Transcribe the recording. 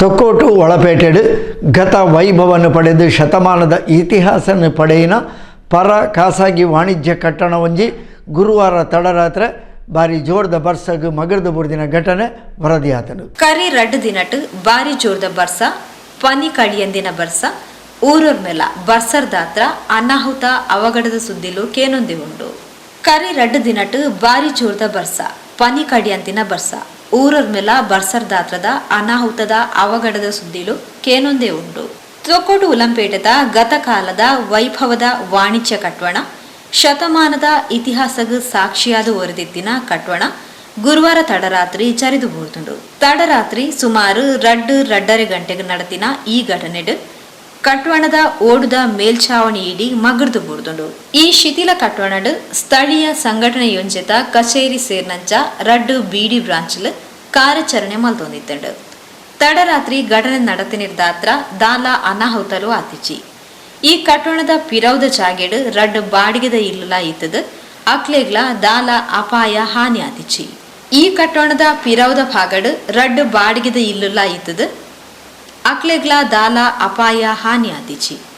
ತೊಕ್ಕೋಟು ಒಳಪೇಟೆಡು ಗತ ವೈಭವವನ್ನು ಪಡೆದು ಶತಮಾನದ ಇತಿಹಾಸವನ್ನು ಪಡೆಯಿನ ಪರ ಖಾಸಗಿ ವಾಣಿಜ್ಯ ಕಟ್ಟಣ ಒಂಜಿ ಗುರುವಾರ ತಡರಾತ್ರಿ ಬಾರಿ ಜೋರ್ದ ಬರ್ಸಗ್ ಮಗರ್ದ ಬುರ್ದಿನ ಘಟನೆ ವರದಿಯಾತನು. ಕರಿ ರಡ್ಡು ದಿನಟ್ ಬಾರಿ ಜೋರ್ದ ಬರ್ಸ, ಪನಿ ಕಳಿಯಂದಿನ ಬರ್ಸ, ಊರೂರ್ ಮೇಲ ಬರ್ಸರ್ ದಾತ್ರ ಅನಾಹುತ ಅವಘಡದ ಸುದ್ದಿಲು ಕೇನೊಂದಿ ಉಂಡು. ಕರಿ ರಡ್ಡು ದಿನಟ್ ಬಾರಿ ಜೋರ್ದ ಬರ್ಸ, ಪನಿ ಕಡಿಯಂತಿನ ಬರ್ಸ. ಊರೂರ್ ಮೇಲ ಬರ್ಸರ್ ದಾತ್ರದ ಅನಾಹುತದ ಅವಘಡದ ಸುದ್ದಿಲು ಕೇನೊಂದೇ ಉಂಟು. ತೊಕ್ಕೋಟು ಉಲಂಪೇಟದ ಗತಕಾಲದ ವೈಭವದ ವಾಣಿಜ್ಯ ಕಟ್ವಣ, ಶತಮಾನದ ಇತಿಹಾಸಗ ಸಾಕ್ಷಿಯಾದ ಒರೆದಿತ್ತಿನ ಕಟ್ವಣ, ಗುರುವಾರ ತಡರಾತ್ರಿ ಚರಿದು ಬೋರ್ತುಂಡು ತಡರಾತ್ರಿ ಸುಮಾರು ರಡ್ಡು ರಡ್ಡರೆ ಗಂಟೆಗೆ ನಡೆದಿನ ಈ ಘಟನೆಡ್ ಕಟ್ವಣದ ಓಡುದ ಮೇಲ್ಛಾವಣಿ ಇಡಿ ಮಗರ್ದು ಬುರ್ದುಂಡು ಈ ಶಿಥಿಲ ಕಟ್ವಣಡ್ ಸ್ಥಳೀಯ ಸಂಘಟನೆ ಯೋಂಜೆತ ಕಚೇರಿ ಸೇರ್ನಂಚ ರಡ್ಡು ಬಿಡಿ ಬ್ರಾಂಚ್ಲ್ ಕಾರ್ಯಾಚರಣೆ ಮಲ್ತೊಂದಿತ್ತಂಡು ತಡರಾತ್ರಿ ಘಟನೆ ನಡೆತಿನಿರ್ದಾತ್ರ ದಾಲ ಅನಾಹುತಲು ಆತಿಚಿ. ಈ ಕಟ್ಟಣದ ಪಿರೌದ ಜಾಗೆಡ್ ರಡ್ಡು ಬಾಡಿಗೆದ ಇಲ್ಲಲ ಇತ್ತದ ಅಕ್ಲೆಗ್ಲ ದಾಲ ಅಪಾಯ ಹಾನಿ ಆತಿಚಿ. ಈ ಕಟ್ಟಣದ ಪಿರೌದ ಭಾಗಡ್ ರಡ್ಡು ಬಾಡಿಗೆದ ಇಲ್ಲಲ ಇತ್ತದ ಅಕ್ಲೆಗ್ಲ ದಾಲ ಅಪಾಯ ಹಾನಿ ಆತಿಚಿ